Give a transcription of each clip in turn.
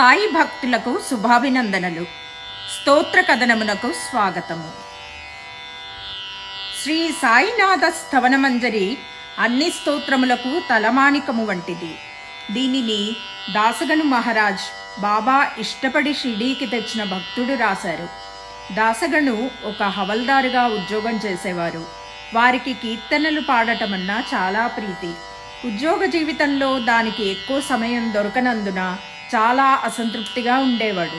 సాయి భక్తులకు శుభాభినందనలు. స్తోత్ర కథనమునకు స్వాగతము. శ్రీ సాయినాథ స్థవనమంజరి అన్ని స్తోత్రములకు తలమానికము వంటిది. దీనిని దాసగను మహారాజ్ బాబా ఇష్టపడి షిడీకి తెచ్చిన భక్తుడు రాశారు. దాసగను ఒక హవల్దారుగా ఉద్యోగం చేసేవారు. వారికి కీర్తనలు పాడటమన్నా చాలా ప్రీతి. ఉద్యోగ జీవితంలో దానికి ఎక్కువ సమయం దొరకనందున చాలా అసంతృప్తిగా ఉండేవాడు.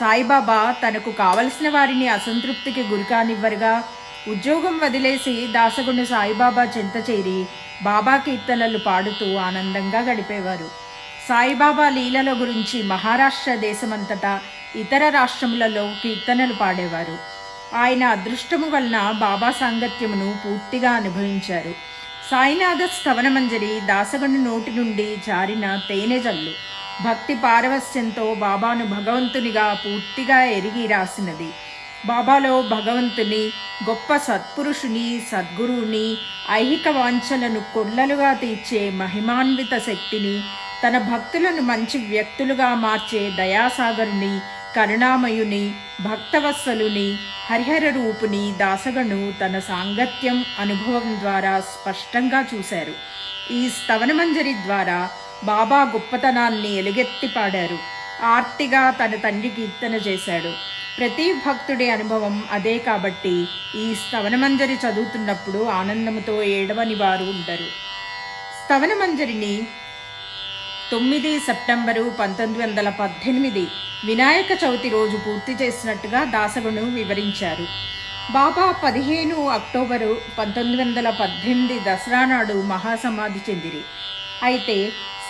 సాయిబాబా తనకు కావలసిన వారిని అసంతృప్తికి గురికానివ్వరుగా ఉద్యోగం వదిలేసి దాసగుండు సాయిబాబా చెంత చేరి బాబా కీర్తనలు పాడుతూ ఆనందంగా గడిపేవారు. సాయిబాబా లీలల గురించి మహారాష్ట్ర దేశమంతటా ఇతర రాష్ట్రములలో కీర్తనలు పాడేవారు. ఆయన అదృష్టము వలన బాబా సాంగత్యమును పూర్తిగా అనుభవించారు. సాయినాథ స్థవనమంజరి దాసగండు నోటి నుండి జారిన తేనెజల్లు. జల్లు భక్తి పారవస్యంతో బాబాను భగవంతునిగా పూర్తిగా ఎరిగి రాసినది. బాబాలో భగవంతుని గొప్ప సత్పురుషుని సద్గురువుని ఐహిక వాంఛలను కొల్లలుగా తీర్చే మహిమాన్విత శక్తిని తన భక్తులను మంచి వ్యక్తులుగా మార్చే దయాసాగరుని కరుణామయుని భక్తవత్సలుని హరిహర రూపుని దాసగను తన సాంగత్యం అనుభవం ద్వారా స్పష్టంగా చూశారు. ఈ స్తవనమంజరి ద్వారా బాబా గొప్పతనాన్ని ఎలుగెత్తి పాడారు. ఆర్తిగా తన తండ్రి కీర్తన చేశాడు. ప్రతి భక్తుడి అనుభవం అదే కాబట్టి ఈ స్తవనమంజరి చదువుతున్నప్పుడు ఆనందముతో ఏడవని వారు ఉంటారు. స్తవనమంజరిని తొమ్మిది సెప్టెంబరు పంతొమ్మిది వందల పద్దెనిమిది వినాయక చవితి రోజు పూర్తి చేసినట్టుగా దాసగును వివరించారు. బాబా పదిహేను అక్టోబరు పంతొమ్మిది వందల పద్దెనిమిది దసరా నాడు మహాసమాధి చెందిరి. అయితే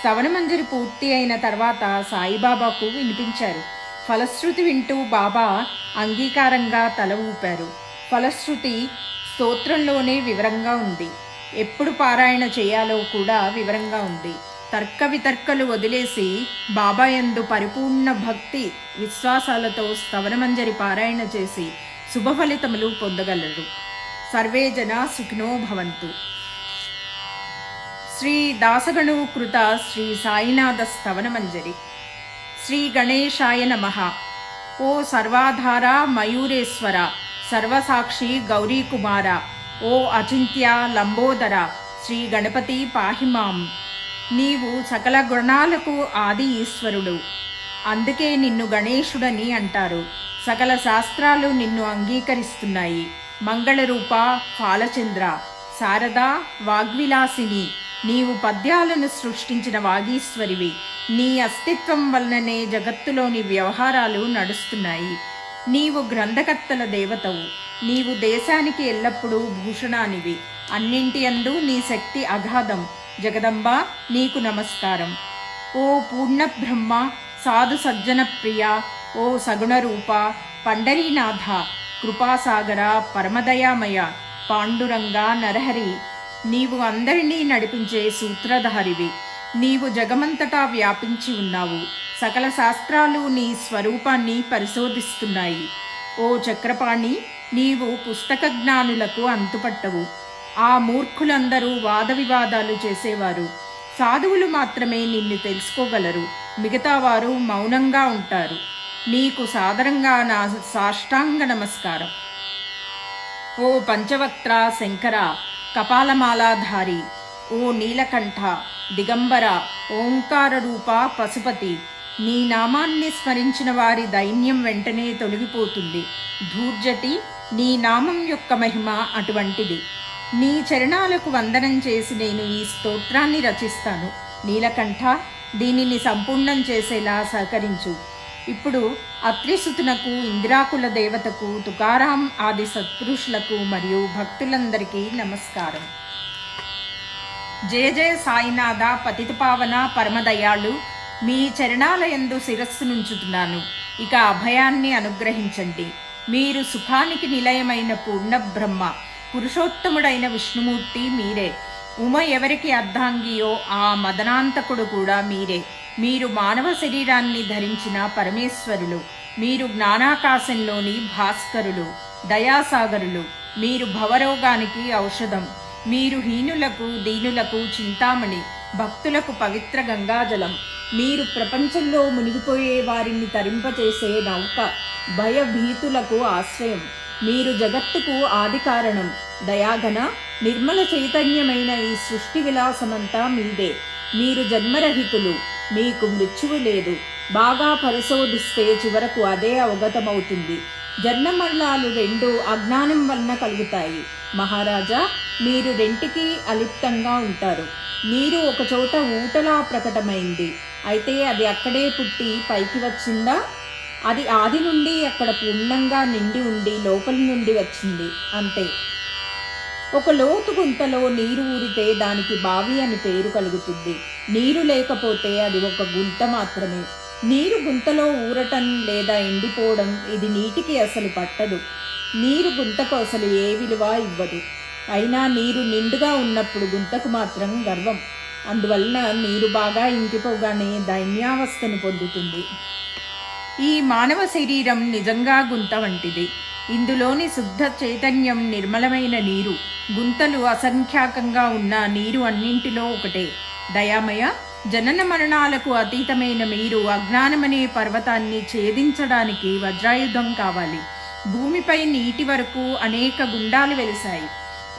స్తవనమంజరి పూర్తి అయిన తర్వాత సాయిబాబాకు వినిపించారు. ఫలశ్రుతి వింటూ బాబా అంగీకారంగా తల ఊపారు. ఫలశ్రుతి స్తోత్రంలోనే వివరంగా ఉంది. ఎప్పుడు పారాయణ చేయాలో కూడా వివరంగా ఉంది. తర్క వితర్కలు వదిలేసి బాబా యందు పరిపూర్ణ భక్తి విశ్వాసాలతో స్తవనమంజరి పారాయణ చేసి శుభ ఫలితములు పొందగలరు. సర్వే జన సుఖినో భవంతు. శ్రీ దాసగణు కృత శ్రీ సాయినాథ స్తవనమంజరి. శ్రీ గణేశాయ నమ. ఓ సర్వాధార మయూరేశ్వర సర్వసాక్షి గౌరీకుమార ఓ అచింత్య లంబోదర శ్రీ గణపతి పాహిమాం. నీవు సకల గుణాలకు ఆది ఈశ్వరుడు. అందుకే నిన్ను గణేశుడని అంటారు. సకల శాస్త్రాలు నిన్ను అంగీకరిస్తున్నాయి. మంగళరూప ఫాలచంద్ర శారద వాగ్విలాసిని నీవు పద్యాలను సృష్టించిన వాగీశ్వరివి. నీ అస్తిత్వం వలననే జగత్తులోని వ్యవహారాలు నడుస్తున్నాయి. నీవు గ్రంథకర్తల దేవతవు. నీవు దేశానికి ఎల్లప్పుడూ భూషణానివి. అన్నింటి అందు నీ శక్తి అగాధం. జగదంబ నీకు నమస్కారం. ఓ పూర్ణ బ్రహ్మ సాధు సజ్జన ప్రియ ఓ సగుణరూప పండరీనాథ కృపాసాగర పరమదయామయ పాండురంగ నరహరి నీవు అందరినీ నడిపించే సూత్రధారివి. నీవు జగమంతటా వ్యాపించి ఉన్నావు. సకల శాస్త్రాలు నీ స్వరూపాన్ని పరిశోధిస్తున్నాయి. ఓ చక్రపాణి నీవు పుస్తక జ్ఞానులకు అంతుపట్టవు. ఆ మూర్ఖులందరూ వాద వివాదాలు చేసేవారు. సాధువులు మాత్రమే నిన్ను తెలుసుకోగలరు. మిగతా వారు మౌనంగా ఉంటారు. నీకు సాదరంగా నా సాష్టాంగ నమస్కారం. ఓ పంచవక్త్ర శంకర కపాలమాలాధారి ఓ నీలకంఠ దిగంబర ఓంకార రూప పశుపతి నీ నామాన్ని స్మరించిన వారి దైన్యం వెంటనే తొలగిపోతుంది. ధూర్జటి నీ నామం యొక్క మహిమ అటువంటిది. నీ చరణాలకు వందనం చేసి నేను ఈ స్తోత్రాన్ని రచిస్తాను. నీలకంఠ దీనిని సంపూర్ణం చేసేలా సహకరించు. ఇప్పుడు అత్రిసుతునకు ఇందిరాకుల దేవతకు తుకారాం ఆది సత్పురుషులకు మరియు భక్తులందరికీ నమస్కారం. జయ జయ సాయినాథ పతితపావన పరమదయాళు మీ చరణాలయందు శిరస్సు నుంచుతున్నాను. ఇక అభయాన్ని అనుగ్రహించండి. మీరు సుఖానికి నిలయమైన పూర్ణ బ్రహ్మ పురుషోత్తముడైన విష్ణుమూర్తి మీరే. ఉమ ఎవరికి అర్ధాంగియో ఆ మదనాంతకుడు కూడా మీరే. మీరు మానవ శరీరాన్ని ధరించిన పరమేశ్వరులు మీరు జ్ఞానాకాశంలోని భాస్కరులు దయాసాగరులు మీరు భవరోగానికి ఔషధం మీరు హీనులకు దీనులకు చింతామణి భక్తులకు పవిత్ర గంగాజలం మీరు ప్రపంచంలో మునిగిపోయే వారిని తరింపచేసే నౌక భయభీతులకు ఆశ్రయం మీరు జగత్తుకు ఆది కారణం దయాగన నిర్మల చైతన్యమైన ఈ సృష్టి విలాసమంతా మీదే మీరు జన్మరహితులు. మీకు మృత్యువు లేదు. బాగా పరిశోధిస్తే చివరకు అదే అవగతమవుతుంది. జన్మమరణాలు రెండు అజ్ఞానం వలన కలుగుతాయి. మహారాజా మీరు రెంటికి అలిప్తంగా ఉంటారు. నీరు ఒకచోట ఊటలా ప్రకటమైంది. అయితే అది అక్కడే పుట్టి పైకి వచ్చిందా? అది ఆది నుండి అక్కడ పూర్ణంగా నిండి ఉండి లోపలి నుండి వచ్చింది. అంతే. ఒక లోతు గుంతలో నీరు ఊరితే దానికి బావి అని పేరు కలుగుతుంది. నీరు లేకపోతే అది ఒక గుంత మాత్రమే. నీరు గుంతలో ఊరటం లేదా ఎండిపోవడం ఇది నీటికి అసలు పట్టదు. నీరు గుంతకు అసలు ఏ విలువ ఇవ్వదు. అయినా నీరు నిండుగా ఉన్నప్పుడు గుంతకు మాత్రం గర్వం. అందువలన నీరు బాగా ఇంకిపోగానే దైన్యావస్థను పొందుతుంది. ఈ మానవ శరీరం నిజంగా గుంత వంటిది. ఇందులోని శుద్ధ చైతన్యం నిర్మలమైన నీరు గుంతలు అసంఖ్యాకంగా ఉన్న నీరు అన్నింటిలో ఒకటే. దయామయ జనన మరణాలకు అతీతమైన మీరు అజ్ఞానమనే పర్వతాన్ని ఛేదించడానికి వజ్రాయుధం కావాలి. భూమిపై నీటి వరకు అనేక గుండాలు వెలిశాయి.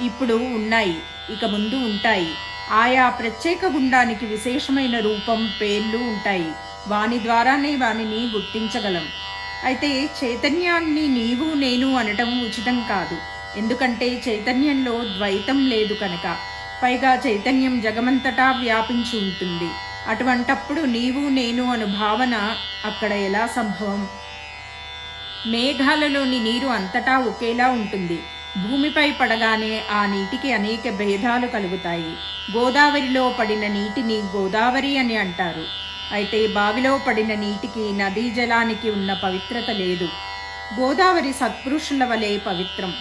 ఇప్పుడు ఉన్నాయి ఇక ముందు ఉంటాయి. ఆయా ప్రత్యేక గుండానికి విశేషమైన రూపం పేర్లు ఉంటాయి. వాని ద్వారానే వానిని గుర్తించగలం. అయితే చైతన్యాన్ని నీవు నేను అనటం ఉచితం కాదు. ఎందుకంటే చైతన్యంలో ద్వైతం లేదు కనుక. పైగా చైతన్యం జగమంతటా వ్యాపించి ఉంటుంది. అటువంటప్పుడు నీవు నేను అను భావన అక్కడ ఎలా సంభవం? మేఘాలలోని నీరు అంతటా ఒకేలా ఉంటుంది. భూమిపై పడగానే ఆ నీటికి అనేక భేదాలు కలుగుతాయి. గోదావరిలో పడిన నీటిని గోదావరి అని అంటారు. అయితే బావిలో పడిన నీటికి నదీ జలానికి ఉన్న పవిత్రత లేదు. గోదావరి సత్పురుషుల వలె పవిత్రం.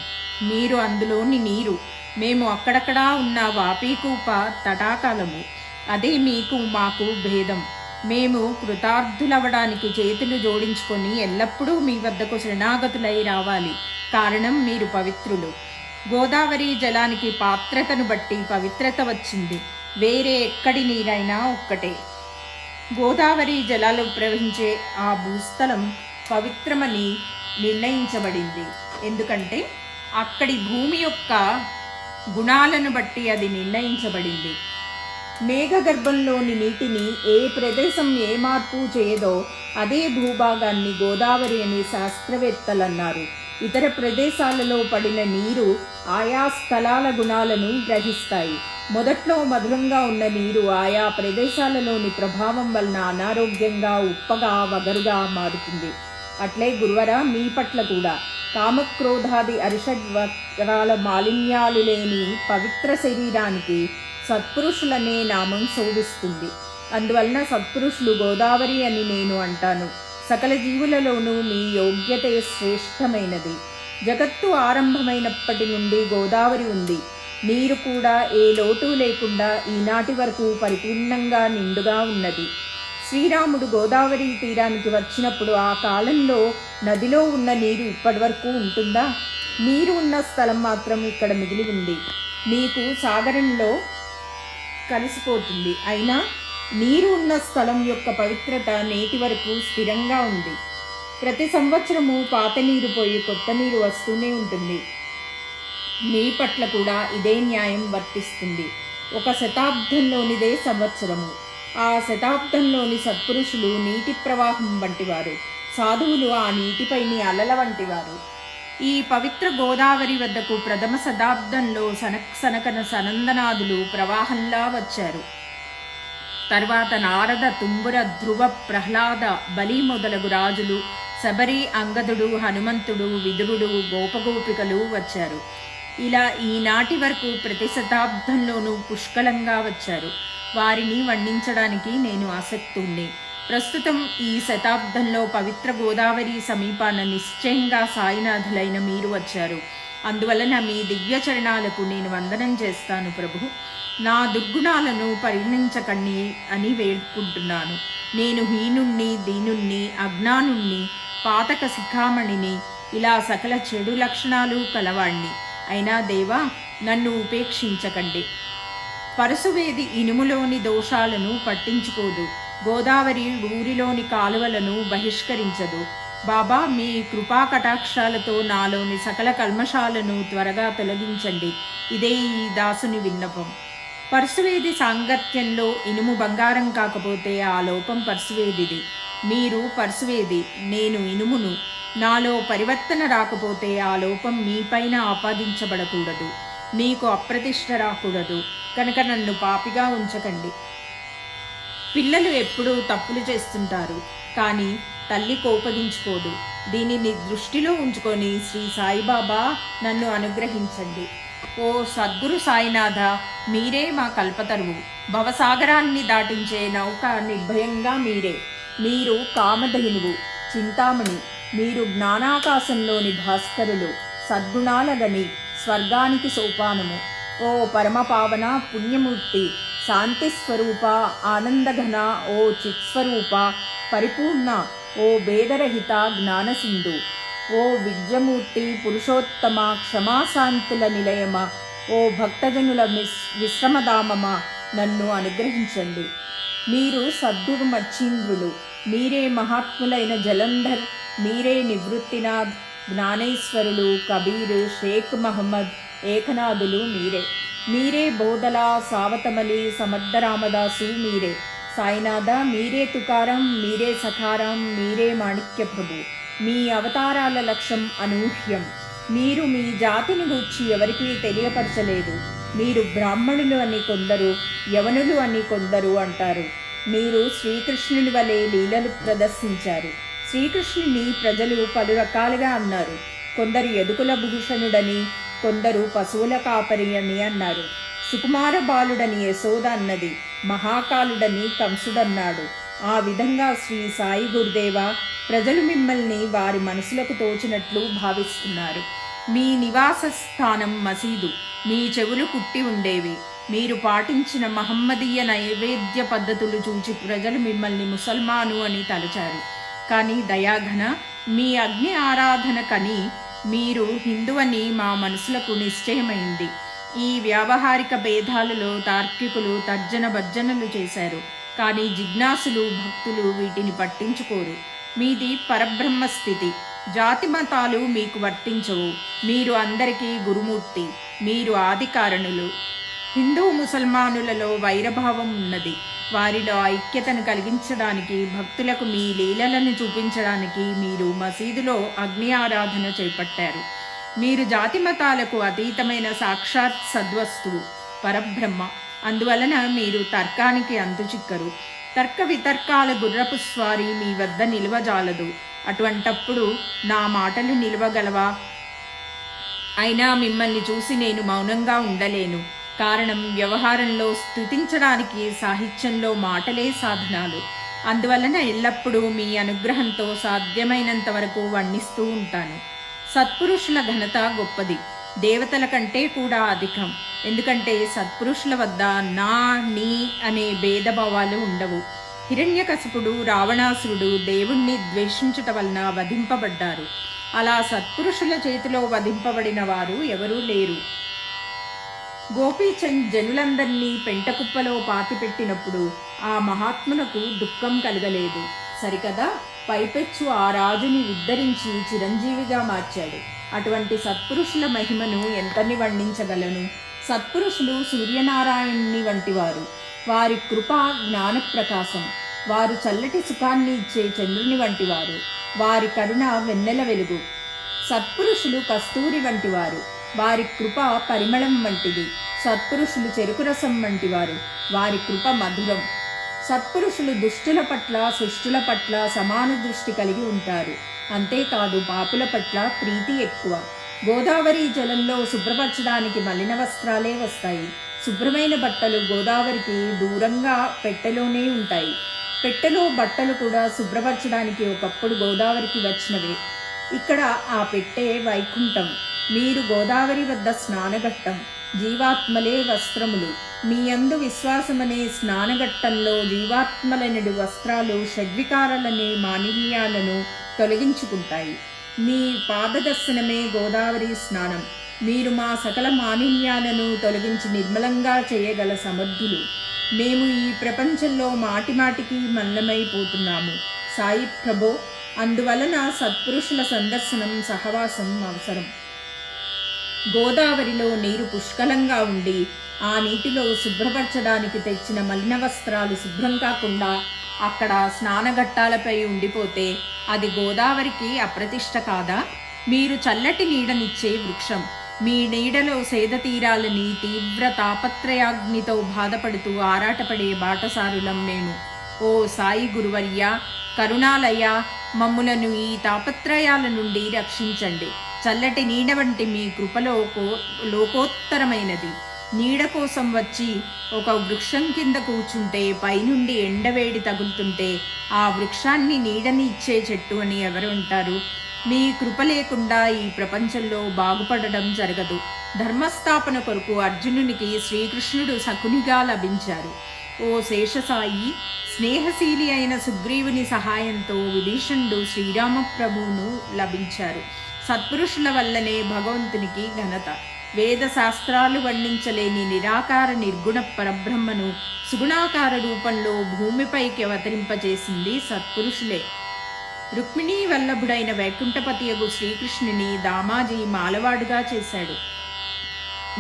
మీరు అందులోని నీరు. మేము అక్కడక్కడా ఉన్న వాపీకూప తటాకాలము. అదే మీకు మాకు భేదం. మేము కృతార్థులవ్వడానికి చేతులు జోడించుకొని ఎల్లప్పుడూ మీ వద్దకు శరణాగతులై రావాలి. కారణం మీరు పవిత్రులు. గోదావరి జలానికి పాత్రతను బట్టి పవిత్రత వచ్చింది. వేరే ఎక్కడి నీరైనా ఒక్కటే. గోదావరి జలాలు ప్రవహించే ఆ భూస్థలం పవిత్రమని నిర్ణయించబడింది. ఎందుకంటే అక్కడి భూమి యొక్క గుణాలను బట్టి అది నిర్ణయించబడింది. మేఘగర్భంలోని నీటిని ఏ ప్రదేశం ఏ మార్పు చేయదో అదే భూభాగాన్ని గోదావరి అని శాస్త్రవేత్తలన్నారు ఇతర ప్రదేశాలలో పడిన నీరు ఆయా స్థలాల గుణాలను గ్రహిస్తాయి. మొదట్లో మధురంగా ఉన్న నీరు ఆయా ప్రదేశాలలోని ప్రభావం వలన అనారోగ్యంగా ఉప్పగా వగరుగా మారుతుంది. అట్లే గురువర మీ పట్ల కూడా. కామక్రోధాది అరిషడ్వరాల మాలిన్యాలు లేని పవిత్ర శరీరానికి సత్పురుషులనే నామం శోభిస్తుంది. అందువలన సత్పురుషులు గోదావరి అని నేను అంటాను. సకల జీవులలోనూ మీ యోగ్యత శ్రేష్టమైనది. జగత్తు ఆరంభమైనప్పటి నుండి గోదావరి ఉంది. నీరు కూడా ఏ లోటు లేకుండా ఈనాటి వరకు పరిపూర్ణంగా నిండుగా ఉన్నది. శ్రీరాముడు గోదావరి తీరానికి వచ్చినప్పుడు ఆ కాలంలో నదిలో ఉన్న నీరు ఇప్పటి వరకు ఉంటుందా? నీరు ఉన్న స్థలం మాత్రం ఇక్కడ మిగిలి ఉంది. నీకు సాగరంలో కలిసిపోతుంది. అయినా నీరు ఉన్న స్థలం యొక్క పవిత్రత నేటి వరకు స్థిరంగా ఉంది. ప్రతి సంవత్సరము పాత నీరు పోయి కొత్త నీరు వస్తూనే ఉంటుంది. నీ పట్ల కూడా ఇదే న్యాయం వర్తిస్తుంది. ఒక శతాబ్దంలోనిదే సంవత్సరము. ఆ శతాబ్దంలోని సత్పురుషులు నీటి ప్రవాహం వంటివారు సాధువులు ఆ నీటిపైని అలల వంటివారు ఈ పవిత్ర గోదావరి వద్దకు ప్రథమ శతాబ్దంలో సనక్ సనకన సనందనాదులు ప్రవాహంలా వచ్చారు. తర్వాత నారద తుంబుర ధ్రువ ప్రహ్లాద బలి మొదలగు రాజులు శబరి అంగదుడు హనుమంతుడు విదురుడు గోపగోపికలు వచ్చారు. ఇలా ఈనాటి వరకు ప్రతి శతాబ్దంలోనూ పుష్కలంగా వచ్చారు. వారిని వర్ణించడానికి నేను ఆసక్తుండే. ప్రస్తుతం ఈ శతాబ్దంలో పవిత్ర గోదావరి సమీపాన నిశ్చయంగా సాయినాథులైన మీరు వచ్చారు. అందువలన మీ దివ్య చరణాలకు నేను వందనం చేస్తాను ప్రభు. నా దుర్గుణాలను పరిగణించకండి అని వేడుకుంటున్నాను. నేను హీనుణ్ణి దీనుణ్ణి అజ్ఞానుణ్ణి పాతక శిఖామణిని ఇలా సకల చెడు లక్షణాలు కలవాణ్ణి. అయినా దేవా నన్ను ఉపేక్షించకండి. పరశువేది ఇనుములోని దోషాలను పట్టించుకోదు. గోదావరి ఊరిలోని కాలువలను బహిష్కరించదు. బాబా మీ కృపా కటాక్షాలతో నాలోని సకల కల్మషాలను త్వరగా తొలగించండి. ఇదే ఈ దాసుని విన్నపం. పరశువేది సాంగత్యంలో ఇనుము బంగారం కాకపోతే ఆ లోపం పరశువేదిది మీరు పరశువేది నేను ఇనుమును. నాలో పరివర్తన రాకపోతే ఆ లోపం మీపైన ఆపాదించబడకూడదు. మీకు అప్రతిష్ట రాకూడదు. కనుక నన్ను పాపిగా ఉంచకండి. పిల్లలు ఎప్పుడూ తప్పులు చేస్తుంటారు కానీ తల్లి కోపగించుకోదు. దీనిని దృష్టిలో ఉంచుకొని శ్రీ సాయిబాబా నన్ను అనుగ్రహించండి. ఓ సద్గురు సాయినాథ మీరే మా కల్పతరువు. భవసాగరాన్ని దాటించే నౌక నిర్భయంగా మీరే. మీరు కామధేనువు చింతామణి. మీరు జ్ఞానాకాశంలోని భాస్కరులు సద్గుణాల గని స్వర్గానికి సోపానము. ఓ పరమపావన పుణ్యమూర్తి శాంతి స్వరూప ఆనందఘన ఓ చిత్స్వరూప పరిపూర్ణ ఓ భేదరహిత జ్ఞానసింధు ఓ విద్యమూర్తి పురుషోత్తమ క్షమాశాంతుల నిలయమ ఓ భక్తజనుల మిస్ విశ్రమధామమ నన్ను అనుగ్రహించండి. మీరు సద్గురు మచ్చీంద్రులు మీరే మహాత్ములైన జలంధర్ మీరే నివృత్తినాథ్ జ్ఞానేశ్వరులు కబీర్ షేక్ మహమ్మద్ ఏకనాథులు మీరే. మీరే బోధల సావతమలి సమర్థరామదాసు మీరే. సాయినాథ మీరే తుకారం మీరే సఖారం మీరే మాణిక్య ప్రభు మీ అవతారాల లక్ష్యం అనూహ్యం. మీరు మీ జాతిని గూర్చి ఎవరికీ తెలియపరచలేదు. మీరు బ్రాహ్మణులు అని కొందరు యవనులు అని కొందరు అంటారు. మీరు శ్రీకృష్ణుని వలె లీలలు ప్రదర్శించారు. శ్రీకృష్ణుని ప్రజలు పలు రకాలుగా అన్నారు. కొందరు ఎదుకుల భూషణుడని కొందరు పశువుల కాపరి అని అన్నారు. సుకుమార బాలుడని యశోద అన్నది మహాకాలుడని కంసుడన్నాడు. ఆ విధంగా శ్రీ సాయి గురుదేవ ప్రజలు మిమ్మల్ని వారి మనసులకు తోచినట్లు భావిస్తున్నారు. మీ నివాస స్థానం మసీదు. మీ చెవులు కుట్టి ఉండేవి. మీరు పాటించిన మహమ్మదీయ నైవేద్య పద్ధతులు చూచి ప్రజలు మిమ్మల్ని ముసల్మాను అని తలచారు. కానీ దయాఘన మీ అగ్ని ఆరాధన కని మీరు హిందువని మా మనసులకు నిశ్చయమైంది. ఈ వ్యావహారిక భేదాలలో తార్కికులు తర్జన భర్జనలు చేశారు. కానీ జిజ్ఞాసులు భక్తులు వీటిని పట్టించుకోరు. మీది పరబ్రహ్మ స్థితి. జాతి మతాలు మీకు వర్తించవు. మీరు అందరికీ గురుమూర్తి. మీరు ఆదికారణులు. హిందూ ముసల్మానులలో వైరభావం ఉన్నది. వారిలో ఐక్యతను కలిగించడానికి భక్తులకు మీ లీలలను చూపించడానికి మీరు మసీదులో అగ్ని ఆరాధన చేపట్టారు. మీరు జాతి మతాలకు అతీతమైన సాక్షాత్ సద్వస్తువు పరబ్రహ్మ. అందువలన మీరు తర్కానికి అంతుచిక్కరు. తర్క వితర్కాల గుర్రపు స్వారీ మీ వద్ద నిలవజాలదు. అటువంటప్పుడు నా మాటలు నిలవగలవా? అయినా మిమ్మల్ని చూసి నేను మౌనంగా ఉండలేను. కారణం వ్యవహారంలో స్థుతించడానికి సాహిత్యంలో మాటలే సాధనాలు. అందువలన ఎల్లప్పుడూ మీ అనుగ్రహంతో సాధ్యమైనంత వరకు వర్ణిస్తూ ఉంటాను. సత్పురుషుల ఘనత గొప్పది. దేవతల కంటే కూడా అధికం. ఎందుకంటే సత్పురుషుల వద్ద నా నీ అనే భేదభావాలు ఉండవు. హిరణ్యకశపుడు రావణాసురుడు దేవుణ్ణి ద్వేషించుట వలన వధింపబడ్డారు. అలా సత్పురుషుల చేతిలో వధింపబడిన వారు ఎవరూ లేరు. గోపీచంద్ జనులందరినీ పెంటకుప్పలో పాతిపెట్టినప్పుడు ఆ మహాత్మునకు దుఃఖం కలగలేదు. సరికదా? పైపెచ్చు ఆ రాజుని ఉద్ధరించి చిరంజీవిగా మార్చాడు. అటువంటి సత్పురుషుల మహిమను ఎంతని వర్ణించగలను సత్పురుషులు సూర్యనారాయణుని వంటివారు. వారి కృప జ్ఞానప్రకాశం. వారు చల్లటి సుఖాన్ని ఇచ్చే చంద్రుని వంటివారు. వారి కరుణ వెన్నెల వెలుగు. సత్పురుషులు కస్తూరి వంటివారు. వారి కృప పరిమళం వంటిది. సత్పురుషులు చెరుకు రసం వంటివారు. వారి కృప మధురం. సత్పురుషులు దుష్టుల పట్ల శిష్టుల పట్ల సమాన దృష్టి కలిగి ఉంటారు. అంతేకాదు పాపుల పట్ల ప్రీతి ఎక్కువ. గోదావరి జలంలో శుభ్రపరచడానికి మలిన వస్త్రాలే వస్తాయి. శుభ్రమైన బట్టలు గోదావరికి దూరంగా పెట్టెలోనే ఉంటాయి. పెట్టెలో బట్టలు కూడా శుభ్రపరచడానికి ఒకప్పుడు గోదావరికి వచ్చినవే. ఇక్కడ ఆ పెట్టే వైకుంఠం. మీరు గోదావరి వద్ద స్నానఘట్టం జీవాత్మలే వస్త్రములు. మీ అందు విశ్వాసమనే స్నానఘట్టంలో జీవాత్మలనడు వస్త్రాలు షడ్వికారాలనే మానిన్యాలను తొలగించుకుంటాయి. మీ పాదదర్శనమే గోదావరి స్నానం. మీరు మా సకల మానిన్యాలను తొలగించి నిర్మలంగా చేయగల సమర్థులు. మేము ఈ ప్రపంచంలో మాటిమాటికి మల్లమైపోతున్నాము సాయి ప్రభో అందువలన సత్పురుషుల సందర్శనం సహవాసం అవసరం. గోదావరిలో నీరు పుష్కలంగా ఉండి ఆ నీటిలో శుభ్రపరచడానికి తెచ్చిన మలిన వస్త్రాలు శుభ్రం కాకుండా అక్కడ స్నానఘట్టాలపై ఉండిపోతే అది గోదావరికి అప్రతిష్ట కాదా? మీరు చల్లటి నీడనిచ్చే వృక్షం. మీ నీడలో సేద తీరాలని తీవ్ర తాపత్రయాగ్నితో బాధపడుతూ ఆరాటపడే బాటసారులం మేము ఓ సాయి గురువర్య కరుణాలయ మమ్ములను ఈ తాపత్రయాల నుండి రక్షించండి. చల్లటి నీడ వంటి మీ కృపలోకో లోకోత్తరమైనది. నీడ కోసం వచ్చి ఒక వృక్షం కింద కూర్చుంటే పైనుండి ఎండవేడి తగులుతుంటే ఆ వృక్షాన్ని నీడని ఇచ్చే చెట్టు అని ఎవరు ఉంటారు మీ కృప లేకుండా ఈ ప్రపంచంలో బాగుపడడం జరగదు. ధర్మస్థాపన కొరకు అర్జునునికి శ్రీకృష్ణుడు సకునిగా లభించారు. ఓ శేషసాయి స్నేహశీలి అయిన సుగ్రీవుని సహాయంతో విభీషణుడు శ్రీరామప్రభువును లభించారు. సత్పురుషుల వల్లనే భగవంతునికి ఘనత. వేద శాస్త్రాలు వర్ణించలేని నిరాకార నిర్గుణ పరబ్రహ్మను సుగుణాకార రూపంలో భూమిపైకి అవతరింపజేసింది సత్పురుషులే. రుక్మిణీ వల్లభుడైన వైకుంఠపతియగు శ్రీకృష్ణుని దామాజీ మాలవాడుగా చేశాడు.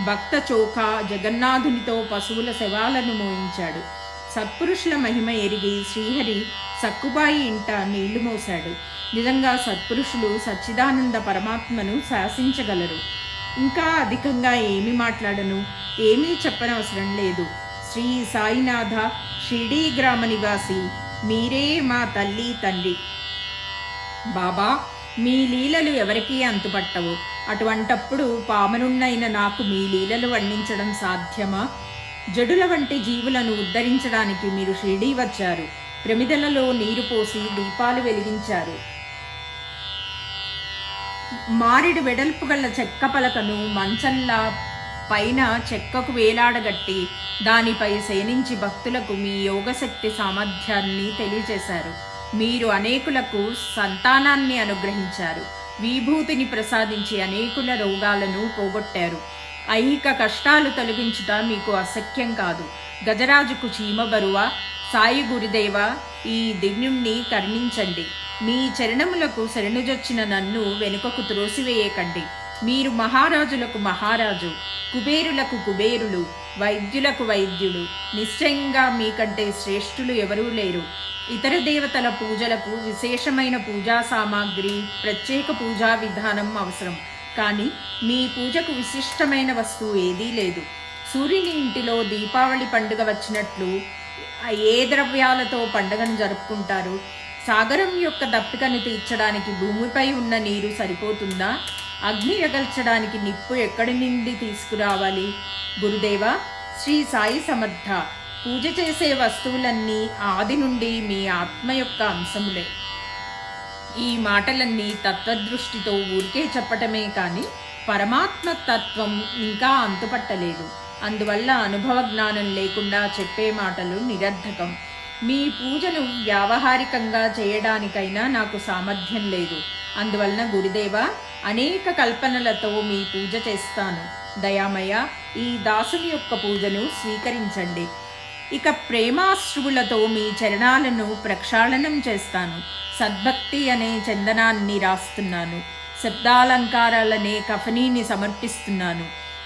భక్త చోక జగన్నాథునితో పశువుల శవాలను మోయించాడు. సత్పురుషుల మహిమ ఎరిగి శ్రీహరి సక్కుబాయి ఇంట నీళ్ళు మోశాడు. నిజంగా సత్పురుషులు సచ్చిదానంద పరమాత్మను శాసించగలరు. ఇంకా అధికంగా ఏమి మాట్లాడను? ఏమీ చెప్పనవసరం లేదు. శ్రీ సాయినాథ షిడీ గ్రామ నివాసి మీరే మా తల్లి తండ్రి. బాబా మీ లీలలు ఎవరికీ అంతుపట్టవు. అటువంటప్పుడు పామనున్నైన నాకు మీ లీలలు వర్ణించడం సాధ్యమా? జడుల వంటి జీవులను ఉద్ధరించడానికి మీరు షిరిడీ వచ్చారు. ప్రమిదలలో నీరు పోసి దీపాలు వెలిగించారు. మారిడు వెడల్పు గల చెక్క పలకను మంచంలా పైన చెక్కకు వేలాడగట్టి దానిపై శయనించి భక్తులకు మీ యోగశక్తి సామర్థ్యాన్ని తెలియజేశారు. మీరు అనేకులకు సంతానాన్ని అనుగ్రహించారు. విభూతిని ప్రసాదించి అనేకుల రోగాలను పోగొట్టారు. ఐహిక కష్టాలు తొలగించుట మీకు అసఖ్యం కాదు. గజరాజుకు చీమ బరువ? సాయి గురుదేవ ఈ దివ్యుణ్ణి కర్ణించండి. మీ చరణములకు శరణుజొచ్చిన నన్ను వెనుకకు త్రోసివేయకండి. మీరు మహారాజులకు మహారాజు కుబేరులకు కుబేరులు వైద్యులకు వైద్యులు. నిశ్చయంగా మీకంటే శ్రేష్ఠులు ఎవరూ లేరు. ఇతర దేవతల పూజలకు విశేషమైన పూజా సామాగ్రి ప్రత్యేక పూజా విధానం అవసరం. కానీ మీ పూజకు విశిష్టమైన వస్తువు ఏదీ లేదు. సూర్యుని ఇంటిలో దీపావళి పండుగ వచ్చినట్లు ఏ ద్రవ్యాలతో పండుగను జరుపుకుంటారు? సాగరం యొక్క దప్పికను తీర్చడానికి భూమిపై ఉన్న నీరు సరిపోతుందా? అగ్ని రగల్చడానికి నిప్పు ఎక్కడి నుండి తీసుకురావాలి? గురుదేవ శ్రీ సాయి సమర్థ పూజ చేసే వస్తువులన్నీ ఆది నుండి మీ ఆత్మ యొక్క అంశములే. ఈ మాటలన్నీ తత్వదృష్టితో ఊరికే చెప్పటమే కానీ పరమాత్మ తత్వం ఇంకా అంతుపట్టలేదు. అందువల్ల అనుభవ జ్ఞానం లేకుండా చెప్పే మాటలు నిరర్ధకం. మీ పూజను వ్యావహారికంగా చేయడానికైనా నాకు సామర్థ్యం లేదు. అందువలన గురుదేవ అనేక కల్పనలతో మీ పూజ చేస్తాను. దయామయ ఈ దాసుని యొక్క పూజను స్వీకరించండి. ఇక ప్రేమాశ్రువులతో మీ చరణాలను ప్రక్షాళనం చేస్తాను. సద్భక్తి అనే చందనాన్ని రాస్తున్నాను. శబ్దాలంకారాలనే కఫనీని సమర్పిస్తున్నాను.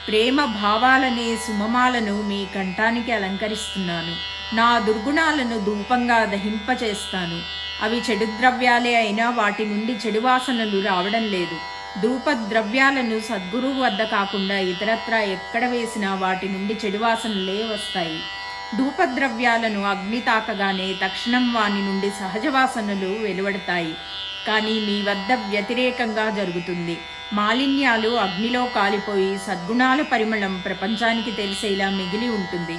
ప్రేమ భావాలనే సుమమాలను మీ కంఠానికి అలంకరిస్తున్నాను. నా దుర్గుణాలను ధూపంగా దహింపచేస్తాను. అవి చెడు ద్రవ్యాలే అయినా వాటి నుండి చెడు వాసనలు రావడం లేదు. ధూప ద్రవ్యాలను సద్గురువు వద్ద కాకుండా ఇతరత్ర ఎక్కడ వేసినా వాటి నుండి చెడు వాసనలే వస్తాయి. ధూపద్రవ్యాలను అగ్ని తాకగానే తక్షణం వాని నుండి సహజ వాసనలు వెలువడతాయి. కానీ మీ వద్ద వ్యతిరేకంగా జరుగుతుంది. మాలిన్యాలు అగ్నిలో కాలిపోయి సద్గుణాల పరిమళం ప్రపంచానికి తెలిసేలా మిగిలి ఉంటుంది.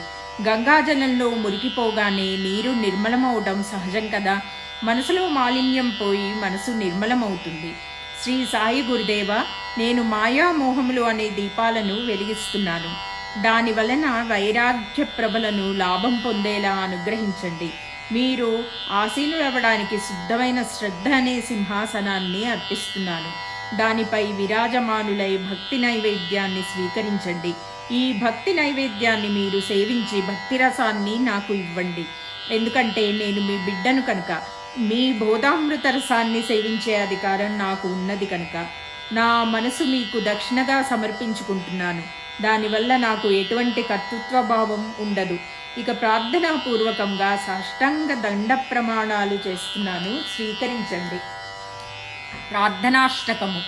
గంగాజలంలో మురికిపోగానే నీరు నిర్మలమవడం సహజం కదా? మనసులో మాలిన్యం పోయి మనసు నిర్మలమవుతుంది. శ్రీ సాయి గురుదేవ నేను మాయామోహములు అనే దీపాలను వెలిగిస్తున్నాను. దాని వలన వైరాగ్య ప్రభలను లాభం పొందేలా అనుగ్రహించండి. మీరు ఆశీనులవ్వడానికి శుద్ధమైన శ్రద్ధ అనే సింహాసనాన్ని అర్పిస్తున్నాను. దానిపై విరాజమానులై భక్తి నైవేద్యాన్ని స్వీకరించండి. ఈ భక్తి నైవేద్యాన్ని మీరు సేవించి భక్తి రసాన్ని నాకు ఇవ్వండి. ఎందుకంటే నేను మీ బిడ్డను కనుక. మీ బోధామృత రసాన్ని సేవించే అధికారం నాకు ఉన్నది కనుక. నా మనసు మీకు దక్షిణగా సమర్పించుకుంటున్నాను. దానివల్ల నాకు ఎటువంటి కర్తృత్వ భావం ఉండదు. ఇక ప్రార్థనాపూర్వకంగా సాష్టాంగ దండ ప్రమాణాలు చేస్తున్నాను. స్వీకరించండి. ప్రార్థనాష్టకము.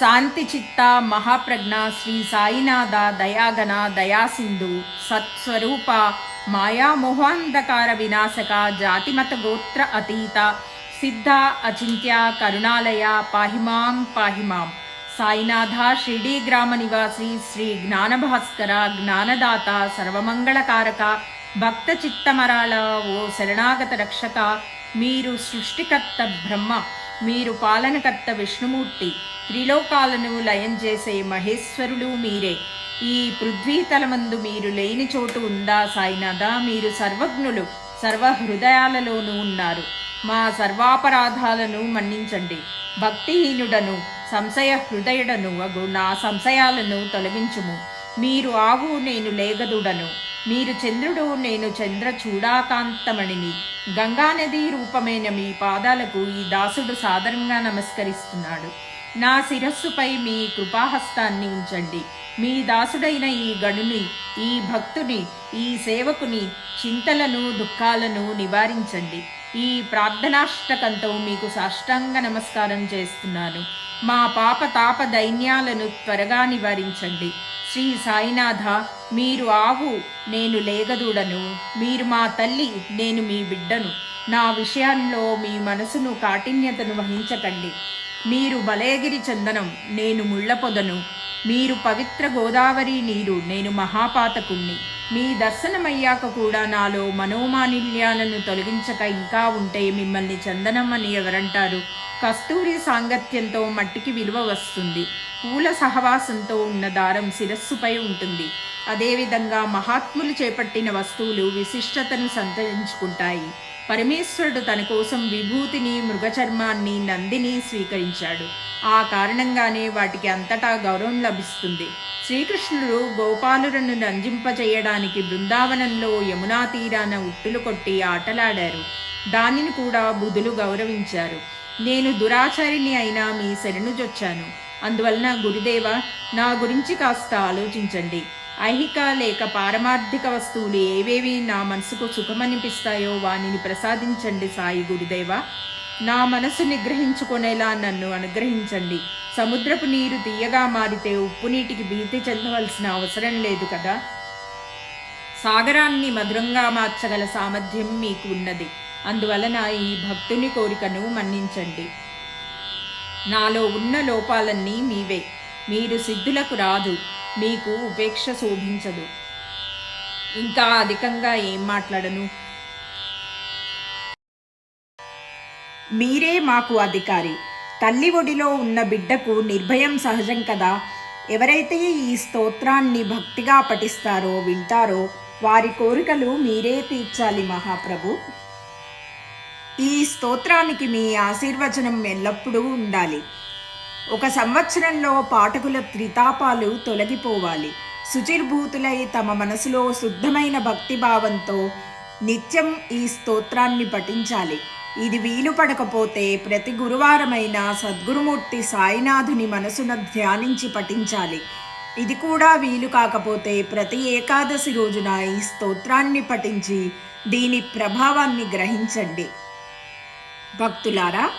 శాంతి చిత్త మహాప్రజ్ఞ శ్రీ సాయినాథ దయాగణ దయాసింధు సత్స్వరూప మాయామోహాంధకార వినాశక జాతిమత గోత్ర అతీత సిద్ధ అచింత్య కరుణాలయ పాహిమాం పాహిమాం. సాయినాథ షిర్డీ గ్రామ నివాసి శ్రీ జ్ఞానభాస్కర జ్ఞానదాత సర్వమంగళకారక భక్త చిత్తమరాళ ఓ శరణాగత రక్షక మీరు సృష్టికర్త బ్రహ్మ మీరు పాలనకర్త విష్ణుమూర్తి త్రిలోకాలను లయం చేసే మహేశ్వరులు మీరే. ఈ పృథ్వీతలమందు మీరు లేని చోటు ఉందా సాయినాథ? మీరు సర్వజ్ఞులు సర్వ హృదయాలలోనూ ఉన్నారు. మా సర్వాపరాధాలను మన్నించండి. భక్తిహీనుడను సంశయ హృదయుడను అగు నా సంశయాలను తొలగించుము. మీరు ఆవు నేను లేగదుడను. మీరు చంద్రుడు నేను చంద్ర చూడాకాంతమణిని. గంగానది రూపమైన మీ పాదాలకు ఈ దాసుడు సాదరంగా నమస్కరిస్తున్నాడు. నా శిరస్సుపై మీ కృపాహస్తాన్ని ఉంచండి. మీ దాసుడైన ఈ గణుని ఈ భక్తుని ఈ సేవకుని చింతలను దుఃఖాలను నివారించండి. ఈ ప్రార్థనాష్టకంతో మీకు సాష్టాంగ నమస్కారం చేస్తున్నాను. మా పాప తాప దైన్యాలను త్వరగా నివారించండి. శ్రీ సాయినాథ మీరు ఆవు నేను లేగదూడను. మీరు మా తల్లి నేను మీ బిడ్డను. నా విషయాల్లో మీ మనసును కాఠిన్యతను వహించకండి. మీరు బలయగిరి చందనం నేను ముళ్ళపొదను మీరు పవిత్ర గోదావరి నీరు నేను మహాపాతకుణ్ణి. మీ దర్శనమయ్యాక కూడా నాలో మనోమానిల్యాలను తొలగించక ఇంకా ఉంటే మిమ్మల్ని చందనం అని ఎవరంటారు? కస్తూరి సాంగత్యంతో మట్టికి విలువ వస్తుంది. పూల సహవాసంతో ఉన్న దారం శిరస్సుపై ఉంటుంది. అదేవిధంగా మహాత్ములు చేపట్టిన వస్తువులు విశిష్టతను సంతరించుకుంటాయి. పరమేశ్వరుడు తన కోసం విభూతిని మృగచర్మాన్ని నందిని స్వీకరించాడు. ఆ కారణంగానే వాటికి అంతటా గౌరవం లభిస్తుంది. శ్రీకృష్ణుడు గోపాలులను రంజింపజేయడానికి బృందావనంలో యమునా తీరాన ఉట్టులు కొట్టి ఆటలాడారు. దానిని కూడా బుధులు గౌరవించారు. నేను దురాచారిణి అయినా మీ శరణుజొచ్చాను. అందువలన గురుదేవ నా గురించి కాస్త ఆలోచించండి. ఐహిక లేక పారమార్థిక వస్తువులు ఏవేవి నా మనసుకు సుఖమనిపిస్తాయో వానిని ప్రసాదించండి సాయి గురుదేవ. నా మనసు నిగ్రహించుకునేలా నన్ను అనుగ్రహించండి. సముద్రపు నీరు తీయగా మారితే ఉప్పు నీటికి భీతి చెందవలసిన అవసరం లేదు కదా? సాగరాన్ని మధురంగా మార్చగల సామర్థ్యం మీకు ఉన్నది. అందువలన ఈ భక్తుని కోరికను మన్నించండి. నాలో ఉన్న లోపాలన్నీ మీవే. మీరు సిద్ధులకు రాదు. మీకు ఉపేక్ష శోభించదు. ఇంకా అధికంగా ఏం మాట్లాడను? మీరే మాకు అధికారి. తల్లి ఒడిలో ఉన్న బిడ్డకు నిర్భయం సహజం కదా. ఎవరైతే ఈ స్తోత్రాన్ని భక్తిగా పఠిస్తారో వింటారో వారి కోరికలు మీరే తీర్చాలి మహాప్రభు. ఈ స్తోత్రానికి మీ ఆశీర్వచనం ఎల్లప్పుడూ ఉండాలి. ఒక సంవత్సరంలో పాఠకుల త్రితాపాలు తొలగిపోవాలి. శుచిర్భూతులై తమ మనసులో శుద్ధమైన భక్తిభావంతో నిత్యం ఈ స్తోత్రాన్ని పఠించాలి. ఇది వీలు పడకపోతే ప్రతి గురువారమైన సద్గురుమూర్తి సాయినాథుని మనసున ధ్యానించి పఠించాలి. ఇది కూడా వీలు కాకపోతే ప్రతి ఏకాదశి రోజున ఈ స్తోత్రాన్ని పఠించి దీని ప్రభావాన్ని గ్రహించండి. భక్తులారా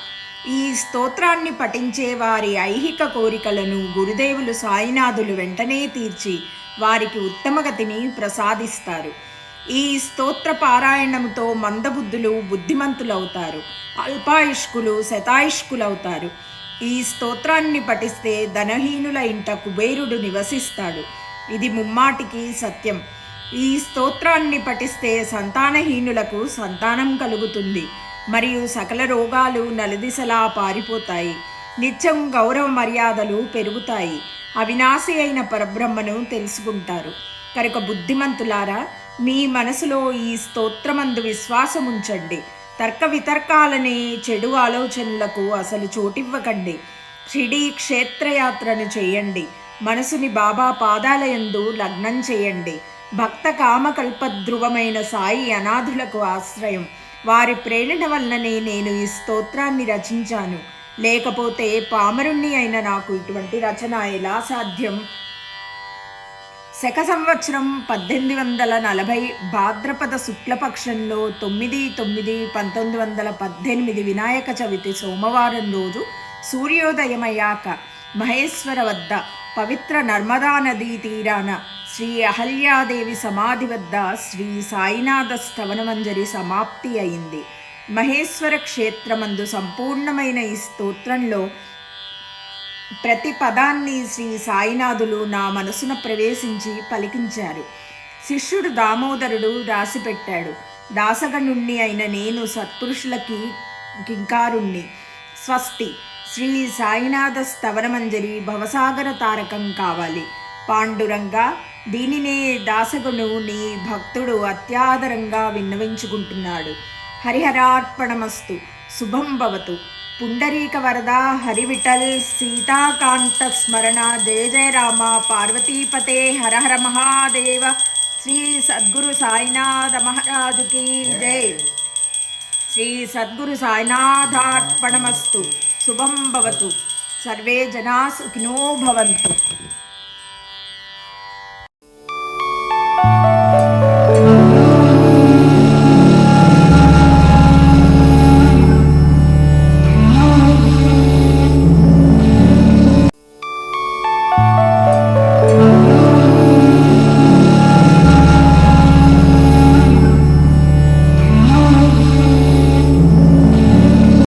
ఈ స్తోత్రాన్ని పఠించే వారి ఐహిక కోరికలను గురుదేవులు సాయినాథులు వెంటనే తీర్చి వారికి ఉత్తమగతిని ప్రసాదిస్తారు. ఈ స్తోత్ర పారాయణముతో మందబుద్ధులు బుద్ధిమంతులవుతారు అల్పాయుష్కులు శతాయుష్కులవుతారు. ఈ స్తోత్రాన్ని పఠిస్తే ధనహీనుల ఇంట కుబేరుడు నివసిస్తాడు. ఇది ముమ్మాటికి సత్యం. ఈ స్తోత్రాన్ని పఠిస్తే సంతానహీనులకు సంతానం కలుగుతుంది. మరియు సకల రోగాలు నలుదిశలా పారిపోతాయి. నిత్యం గౌరవ మర్యాదలు పెరుగుతాయి. అవినాశి అయిన పరబ్రహ్మను తెలుసుకుంటారు. కనుక బుద్ధిమంతులారా మీ మనసులో ఈ స్తోత్రమందు విశ్వాసం ఉంచండి తర్క వితర్కాలనే చెడు ఆలోచనలకు అసలు చోటివ్వకండి. షిడీ క్షేత్రయాత్రను చేయండి. మనసుని బాబా పాదాలయందు లగ్నం చేయండి. భక్త కామకల్పధ్రువమైన సాయి అనాథులకు ఆశ్రయం. వారి ప్రేరణ వలననే నేను ఈ స్తోత్రాన్ని రచించాను. లేకపోతే పామరుణ్ణి అయిన నాకు ఇటువంటి రచన ఎలా సాధ్యం? శక సంవత్సరం పద్దెనిమిది వందల నలభై భాద్రపద శుక్లపక్షంలో తొమ్మిది తొమ్మిది పంతొమ్మిది వందల పద్దెనిమిది వినాయక చవితి సోమవారం రోజు సూర్యోదయమయ్యాక మహేశ్వర వద్ద పవిత్ర నర్మదా నదీ తీరాన శ్రీ అహల్యాదేవి సమాధి వద్ద శ్రీ సాయినాథ స్థవనమంజరి సమాప్తి అయింది. మహేశ్వర క్షేత్రమందు సంపూర్ణమైన ఈ స్తోత్రంలో ప్రతి పదాన్ని శ్రీ సాయినాథులు నా మనసున ప్రవేశించి పలికించారు. శిష్యుడు దామోదరుడు రాసిపెట్టాడు. దాసగణుణ్ణి అయిన నేను సత్పురుషులకి కింకారుణ్ణి. స్వస్తి. శ్రీ సాయినాథ స్తవనమంజరి భవసాగర తారకం కావాలి. పాండురంగా దీనినే దాసగును నీ భక్తుడు అత్యాదరంగా విన్నవించుకుంటున్నాడు. హరిహరార్పణమస్తు. శుభం భవతు. పుండరీక వరద హరివిఠల్ సీతాకాంత స్మరణ. జయ జయ రామ. పార్వతీపతే హర హర మహాదేవ. శ్రీ సద్గురు సాయినాథ మహారాజుకి జై. శ్రీ సద్గురు సాయినాథార్పణమస్తు. శుభం భవతు. సర్వే జనా సుఖినో భవంతు.